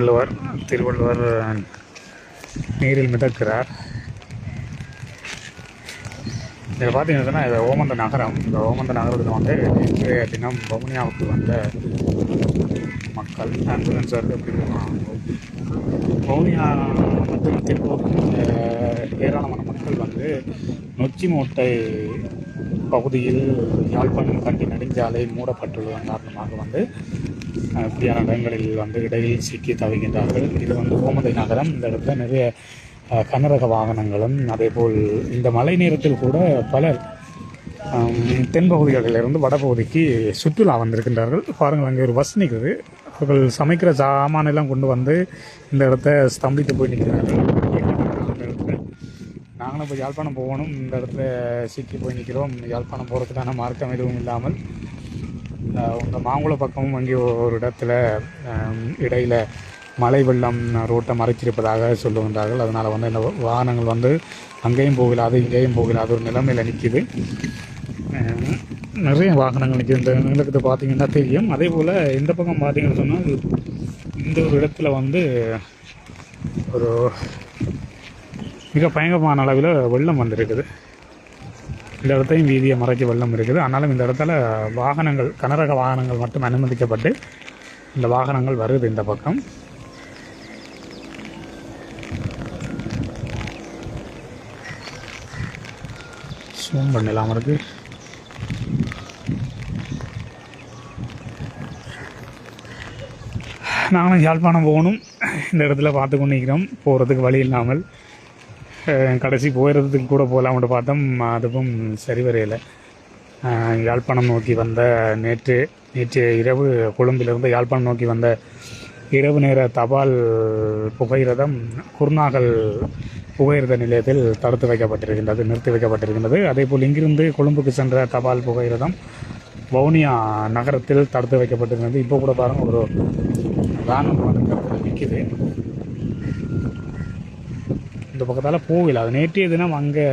திருவள்ளுவர் திருவள்ளுவர் நீரில் மிதக்கிறார். இதில் பார்த்தீங்கன்னா இது ஓமந்த நகரம். இந்த ஓமந்த நகரத்தில் வந்து இன்றைய தினம் வவுனியாவுக்கு வந்த மக்கள் ஆம்புலன்ஸ் வருது வவுனியா மற்றும் திருப்பூரில் ஏராளமான மக்கள் வந்து நொச்சி மூட்டை பகுதியில் யாழ்ப்பாணம் கண்டி நெடுஞ்சாலை மூடப்பட்டுள்ள காரணமாக வந்து அப்படியான இடங்களில் வந்து இடையில் சிக்கி தவிக்கின்றார்கள். இது வந்து கோமதி நகரம். இந்த இடத்துல நிறைய கனரக வாகனங்களும் அதேபோல் இந்த மழை நேரத்தில் கூட பலர் தென்பகுதிகளிலிருந்து வடபகுதிக்கு சுற்றுலா வந்திருக்கின்றார்கள். பாருங்கள் அங்கே ஒரு பஸ் நிற்குது. அவர்கள் சமைக்கிற சாமானெல்லாம் கொண்டு வந்து இந்த இடத்த ஸ்தம்பித்து போய் நிற்கிறார்கள். இடத்துல நாங்களும் இப்போ யாழ்ப்பாணம் போகணும். இந்த இடத்துல சிக்கி போய் நிற்கிறோம். யாழ்ப்பாணம் போகிறதுக்கான மார்க்கம் எதுவும் இல்லாமல் உங்கள் உங்க மாங்குள பக்கமும் அங்கே ஒரு இடத்துல இடையில் மழை வெள்ளம் ரோட்டை மறைச்சிருப்பதாக சொல்லுகின்றார்கள். அதனால் வந்து இந்த வாகனங்கள் வந்து அங்கேயும் போகலாது இங்கேயும் போகலாது ஒரு நிலைமையில் நிற்கிது நிறைய வாகனங்கள் நிற்கிது இந்த நிலக்கத்தை பார்த்தீங்கன்னா தெரியும். அதே போல் இந்த பக்கம் பார்த்தீங்கன்னு சொன்னால் இந்த ஒரு இடத்துல வந்து ஒரு மிக பயங்கரமான அளவில் வெள்ளம் வந்திருக்குது. இந்த இடத்தையும் வீதியை மறைக்க வெள்ளம் இருக்குது. ஆனாலும் இந்த இடத்துல வாகனங்கள் கனரக வாகனங்கள் மட்டும் அனுமதிக்கப்பட்டு இந்த வாகனங்கள் வருது இந்த பக்கம். ஜூம் பண்ணலாம் இருக்கு நாங்களும் யாழ்ப்பாணம் போகணும். இந்த இடத்துல பார்த்து கொண்டு நிற்கிறோம் போகிறதுக்கு வழி இல்லாமல். கடைசி போயிடுறதுக்கு கூட போகலாம்னு பார்த்தோம். அதுவும் சரி வரையில. யாழ்ப்பாணம் நோக்கி வந்த நேற்று நேற்று இரவு கொழும்பிலிருந்து யாழ்ப்பாணம் நோக்கி வந்த இரவு நேர தபால் புகையிரதம் குருநாகல் புகையிரத நிலையத்தில் தடுத்து வைக்கப்பட்டிருக்கின்றது நிறுத்தி வைக்கப்பட்டிருக்கின்றது. அதேபோல் இங்கிருந்து கொழும்புக்கு சென்ற தபால் புகையிரதம் வவுனியா நகரத்தில் தடுத்து வைக்கப்பட்டிருந்தது இப்போ கூட பாருங்கள் ஒரு வேனம் வந்து நிற்கிது இந்த பக்கத்தால் போகல. அது நேற்றைய தினம் அங்கே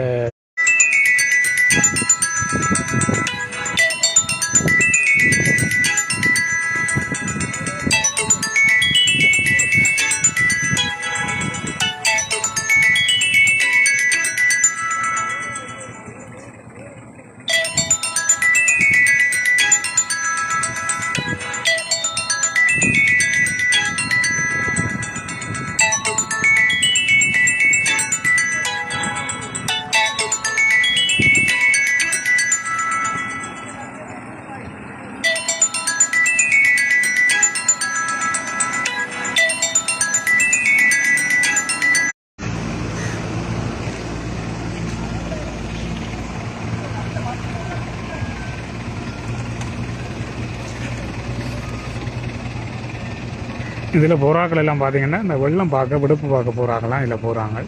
இதில் புறாக்கள் எல்லாம் பார்த்தீங்கன்னா இந்த வெள்ளம் பார்க்க விடுப்பு பார்க்க போகிறாங்களாம் இதில் போகிறாங்க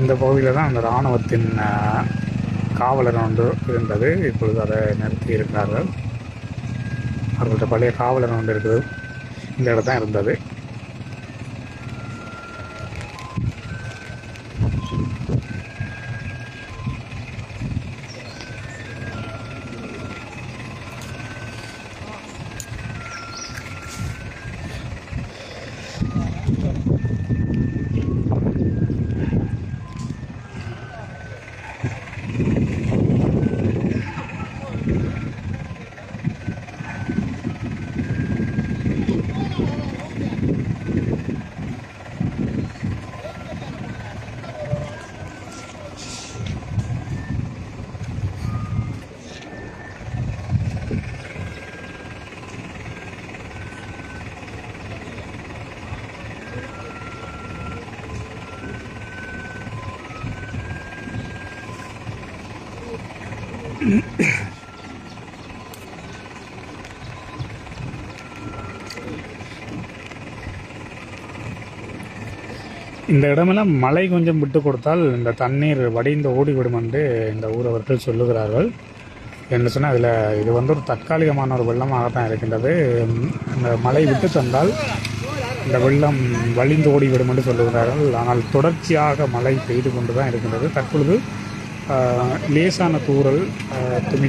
இந்த பகுதியில் தான் அந்த இராணுவத்தின் காவலர் ஒன்று இருந்தது. இப்பொழுது அதை நிறுத்தி இருக்கிறார்கள். அவர்கள்ட்ட பழைய காவலர் ஒன்று இருக்குது. இந்த இடம் தான் இருந்தது. இந்த இடமெல்லாம் மழை கொஞ்சம் விட்டு கொடுத்தால் இந்த தண்ணீர் வடிந்து ஓடிவிடும் என்று இந்த ஊரவர்கள் சொல்லுகிறார்கள். என்ன சொன்னால் அதில் இது வந்து ஒரு தற்காலிகமான ஒரு வெள்ளமாக தான் இருக்கின்றது. இந்த மழை விட்டு தந்தால் இந்த வெள்ளம் வழிந்து ஓடிவிடும் என்று சொல்லுகிறார்கள். ஆனால் தொடர்ச்சியாக மழை பெய்து கொண்டு தான் இருக்கின்றது. தற்பொழுது லேசான தூறல் துணி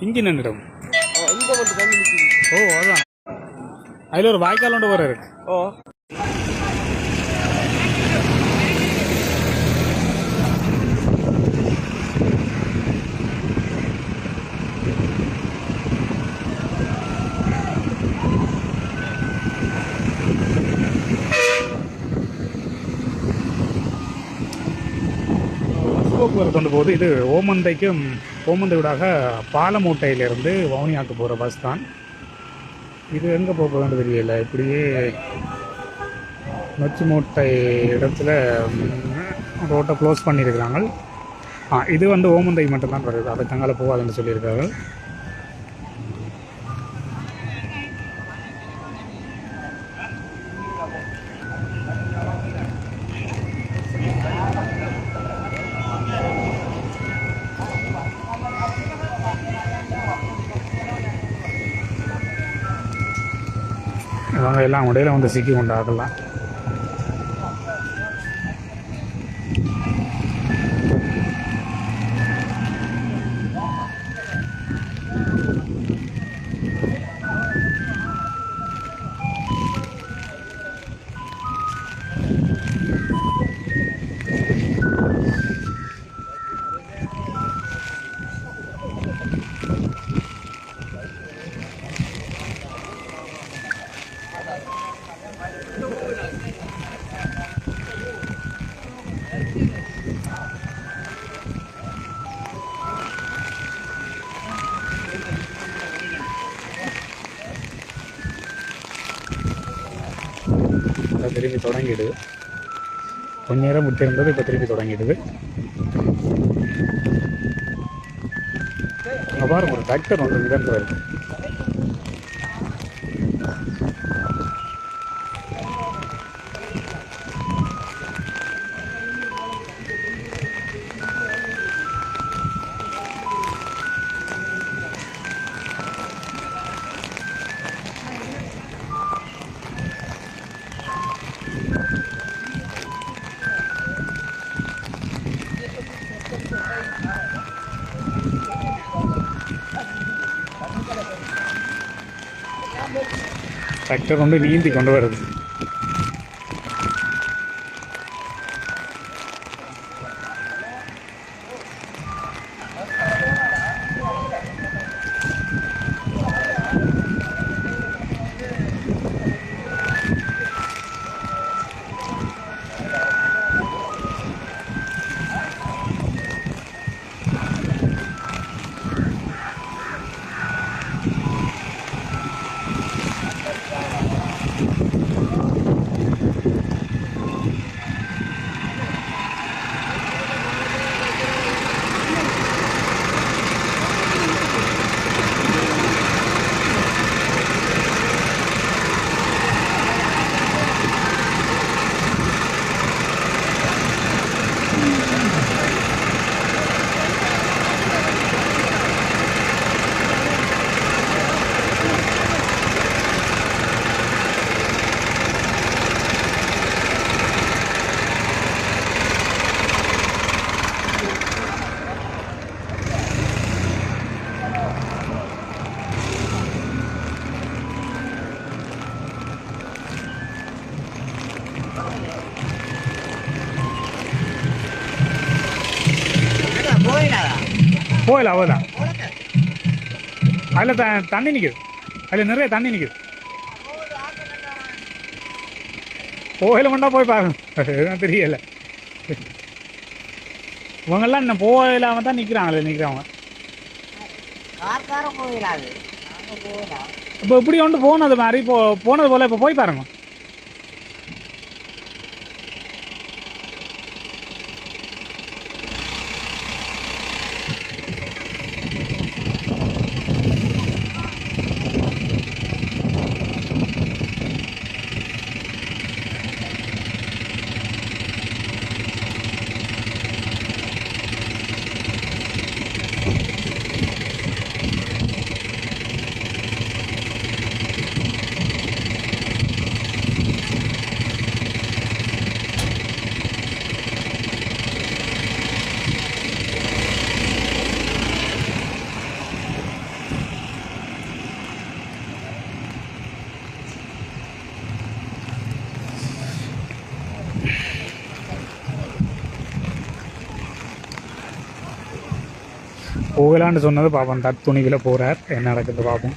இங்கே நின்றுடும் ஓ அதான். அதில் ஒரு வாய்க்கால் ஒன்று வர இருக்கு. ஓ. போக்குவரத்து கொண்டு போகுது. இது ஓமந்தைக்கும் ஓமந்தை விடாக பாலமூட்டையிலிருந்து வவுனியாக்கு போகிற பஸ் தான். இது எங்கே போக போகணும் தெரியல. இப்படியே நொச்சி மூட்டை இடத்துல ரோட்டை க்ளோஸ் பண்ணியிருக்கிறாங்க. ஆ இது வந்து ஓமந்தை மட்டும்தான் வருது. அதை தங்கால போகாதுன்னு சொல்லியிருக்காங்க. அவன் இடையில் வந்து சிக்கி கொண்டாடலாம் இப்போ திரும்பி தொடங்கிடுது. கொஞ்ச நேரம் விட்டிருந்தது இப்போ திரும்பி தொடங்கிடுது. அங்கே பாருங்க ஒரு டிராக்டர் வந்து மிதந்து வருது. டிராக்டர் கொண்டு நீந்தி கொண்டு போகல அவ்வளோதான் அதில் த தண்ணி நிற்குது அதில் நிறைய தண்ணி நிற்குது கோயில மட்டும் போய் பாருங்க. தெரியல. இவங்கெல்லாம் இன்னும் போயிலாம தான் நிற்கிறாங்களே நிற்கிறவங்க போகலாம் இப்போ இப்படி ஒன்று போனது மாதிரி இப்போ போனது போல் இப்போ போய் பாருங்க. போகலான்னு சொன்னது பார்ப்போம் தத்துணிவில் போகிறார் என்ன நடக்குது பார்ப்போம்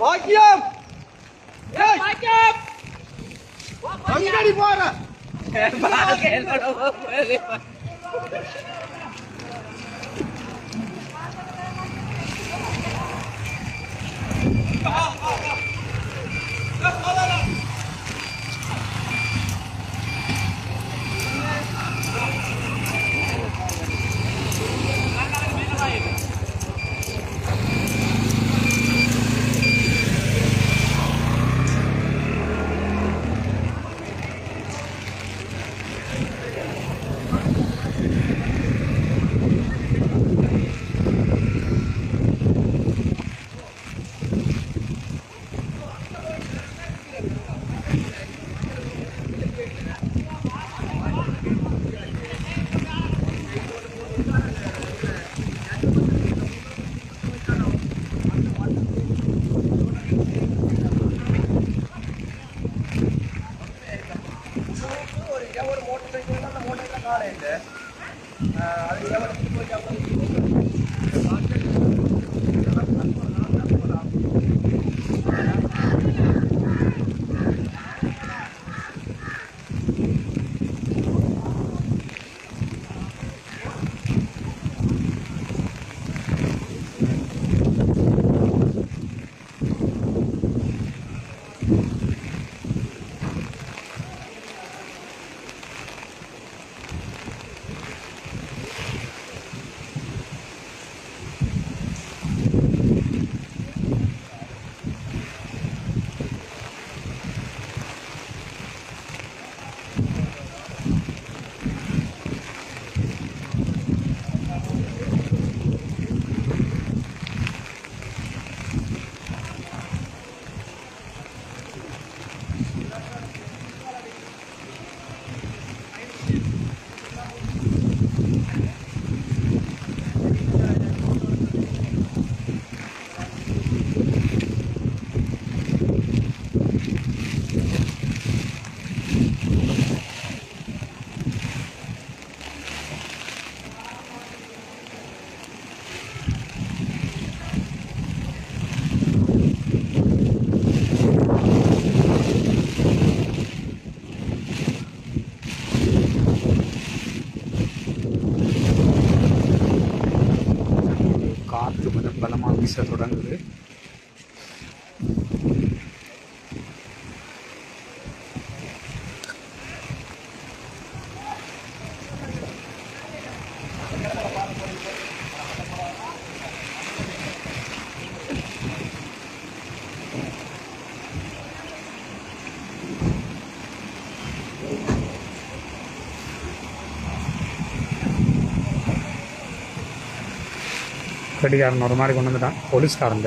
பாக்கியம் பாக்கியம் அங்கடி போற பாக்கியம் கடிகாரன் ஒரு மாதிரி கொண்டு வந்துட்டான். போலீஸ்காரன்